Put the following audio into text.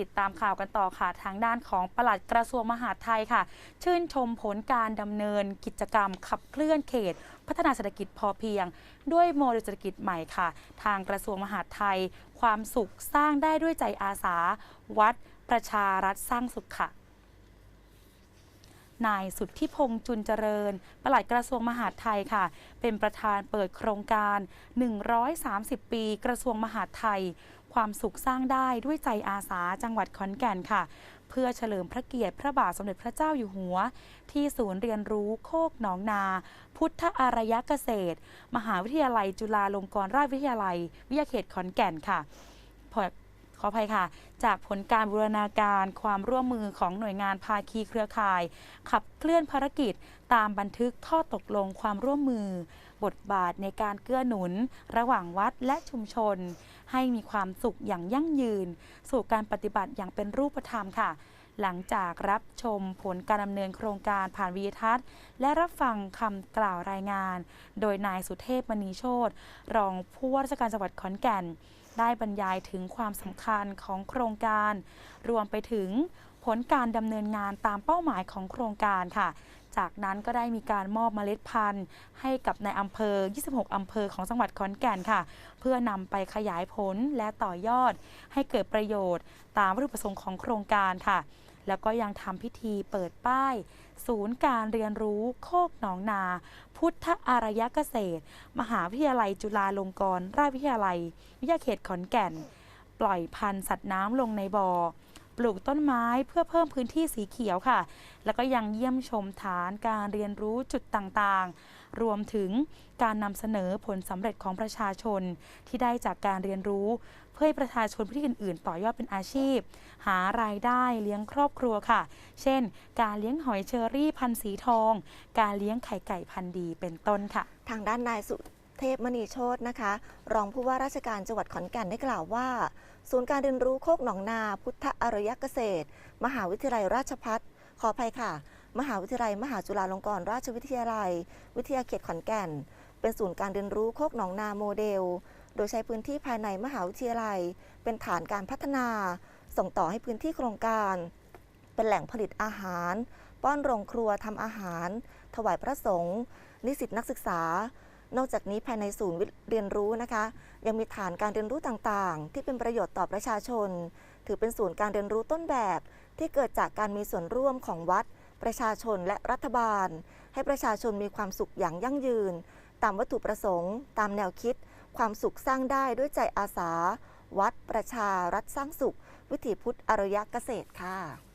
ติดตามข่าวกันต่อค่ะ ทางด้านของปลัดกระทรวงมหาดไทยค่ะ ชื่นชมผลการดำเนินกิจกรรมขับเคลื่อนเขต พัฒนาเศรษฐกิจพอเพียง ด้วยโมเดลเศรษฐกิจใหม่ค่ะ ทางกระทรวงมหาดไทย ความสุขสร้างได้ด้วยใจอาสา วัดประชารัฐสร้างสุขค่ะนายสุทธิพงษ์จุนเจริญ ปลัดกระทรวงมหาดไทยค่ะ เป็นประธานเปิดโครงการ 130 ปีกระทรวงมหาดไทย ความสุขสร้างได้ด้วยใจอาสาจังหวัดขอนแก่นค่ะ เพื่อเฉลิมพระเกียรติพระบาทสมเด็จพระเจ้าอยู่หัว ที่ศูนย์เรียนรู้โคกหนองนา พุทธอารยเกษตร มหาวิทยาลัยจุฬาลงกรณราชวิทยาลัย วิทยาเขตขอนแก่นค่ะ ขออภัยค่ะ จากผลการบูรณาการความร่วมมือของหน่วยงานภาคีเครือข่าย ขับเคลื่อนภารกิจ ตามบันทึกข้อตกลงความร่วมมือ บทบาทในการเกื้อหนุน ระหว่างวัดและชุมชน ให้มีความสุขอย่างยั่งยืน สู่การปฏิบัติอย่างเป็นรูปธรรมค่ะ หลังจากรับชมผลการดำเนินโครงการผ่านวีทัศน์ และรับฟังคำกล่าวรายงาน โดยนายสุเทพมณีโชตรองผู้ว่าราชการจังหวัดขอนแก่น ได้บรรยายถึงความสำคัญของโครงการ รวมไปถึงผลการดำเนินงานตามเป้าหมายของโครงการค่ะ จากนั้นก็ได้มีการมอบเมล็ดพันธุ์ ให้กับในอำเภอ 26 อำเภอของจังหวัดขอนแก่นค่ะ เพื่อนำไปขยายผลและต่อยอด ให้เกิดประโยชน์ ตามวัตถุประสงค์ของโครงการค่ะ แล้วก็ยังทำพิธีเปิดป้าย ศูนย์การเรียนรู้โคกหนองนา พุทธอารยเกษตร มหาวิทยาลัยจุฬาลงกรณราชวิทยาลัย วิทยาเขตขอนแก่น ปล่อยพันธุ์สัตว์น้ำลงในบ่อ ปลูกต้นไม้เพื่อเพิ่มพื้นที่สีเขียวค่ะ แล้วก็ยังเยี่ยมชมฐานการเรียนรู้จุดต่างๆ รวมถึงการนำเสนอผลสำเร็จของประชาชน ที่ได้จากการเรียนรู้ เพื่อให้ประชาชนพื้นที่อื่น ๆ ต่อยอดเป็นอาชีพ หารายได้เลี้ยงครอบครัวค่ะ เช่น การเลี้ยงหอยเชอรี่พันธุ์สีทอง การเลี้ยงไข่ไก่พันธุ์ดีเป็นต้นค่ะ ทางด้านนายสุ เทพมณีโชตนะคะ รองผู้ว่าราชการจังหวัดขอนแก่นได้กล่าวว่า ศูนย์การเรียนรู้โคกหนองนา พุทธอรยเกษตร มหาวิทยาลัยราชพัฒขออภัยค่ะ มหาวิทยาลัย มหาจุฬาลงกรณราชวิทยาลัย วิทยาเขตขอนแก่น เป็นศูนย์การเรียนรู้โคกหนองนาโมเดล โดยใช้พื้นที่ภายในมหาวิทยาลัย เป็นฐานการพัฒนา ส่งต่อให้พื้นที่โครงการ เป็นแหล่งผลิตอาหาร ป้อนโรงครัวทำอาหาร ถวายพระสงฆ์นิสิตนักศึกษา นอกจากนี้ภายในศูนย์เรียนรู้นะคะ ยังมีฐานการเรียนรู้ต่างๆ ที่เป็นประโยชน์ต่อประชาชน ถือเป็นศูนย์การเรียนรู้ต้นแบบ ที่เกิดจากการมีส่วนร่วมของวัด ประชาชนและรัฐบาล ให้ประชาชนมีความสุขอย่างยั่งยืน ตามวัตถุประสงค์ ตามแนวคิด ความสุขสร้างได้ด้วยใจอาสา วัดประชารัฐสร้างสุข วิถีพุทธอารยเกษตรค่ะ